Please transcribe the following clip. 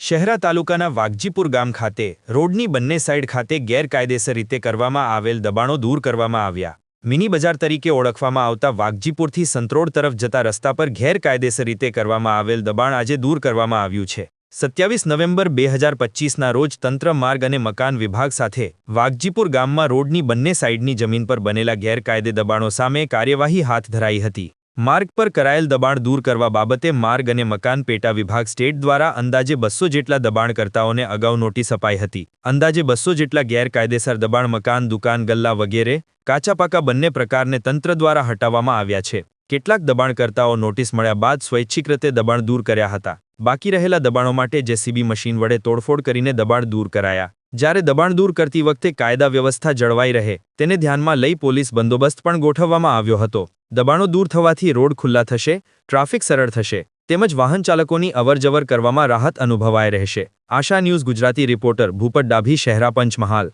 શહેરા તાલુકાના વાઘજીપુર ગામ ખાતે, રોડની બંને સાઇડ ખાતે ગેરકાયદેસર રીતે કરવામાં આવેલ દબાણો દૂર કરવામાં આવ્યા. મિની બજાર તરીકે ઓળખવામાં આવતા વાઘજીપુરથી સંત્રોડ તરફ જતા રસ્તા પર ગેરકાયદેસર રીતે કરવામાં આવેલ દબાણ આજે દૂર કરવામાં આવ્યું છે. સત્યાવીસ નવેમ્બર બે હજાર પચીસના રોજ તંત્ર, માર્ગ અને મકાન વિભાગ સાથે વાઘજીપુર ગામમાં રોડની બંને સાઇડની જમીન પર બનેલા ગેરકાયદે દબાણો સામે કાર્યવાહી હાથ ધરાઈ હતી. માર્ગ પર કરાયેલ દબાણ દૂર કરવા બાબતે માર્ગ અને મકાન પેટા વિભાગ સ્ટેટ દ્વારા અંદાજે બસો જેટલા દબાણકર્તાઓને અગાઉ નોટિસ અપાઈ હતી. અંદાજે બસો જેટલા ગેરકાયદેસર દબાણ મકાન, દુકાન, ગલ્લા વગેરે કાચા પાકા બંને પ્રકારને તંત્ર દ્વારા હટાવવામાં આવ્યા છે. કેટલાક દબાણકર્તાઓ નોટિસ મળ્યા બાદ સ્વૈચ્છિક રીતે દબાણ દૂર કર્યા હતા. બાકી રહેલા દબાણો માટે જેસીબી મશીન વડે તોડફોડ કરીને દબાણ દૂર કરાયા. જ્યારે દબાણ દૂર કરતી વખતે કાયદા વ્યવસ્થા જળવાઈ રહે, તેને ધ્યાનમાં લઈ પોલીસ બંદોબસ્ત પણ ગોઠવવામાં આવ્યો હતો. દબાણો દૂર થવાથી રોડ ખુલ્લા થશે, ટ્રાફિક સરળ થશે, તેમજ વાહન ચાલકોની અવરજવર કરવામાં રાહત અનુભવાય રહેશે. આશા ન્યૂઝ ગુજરાતી રિપોર્ટર ભૂપત ડાભી, શહેરા પંચમહાલ.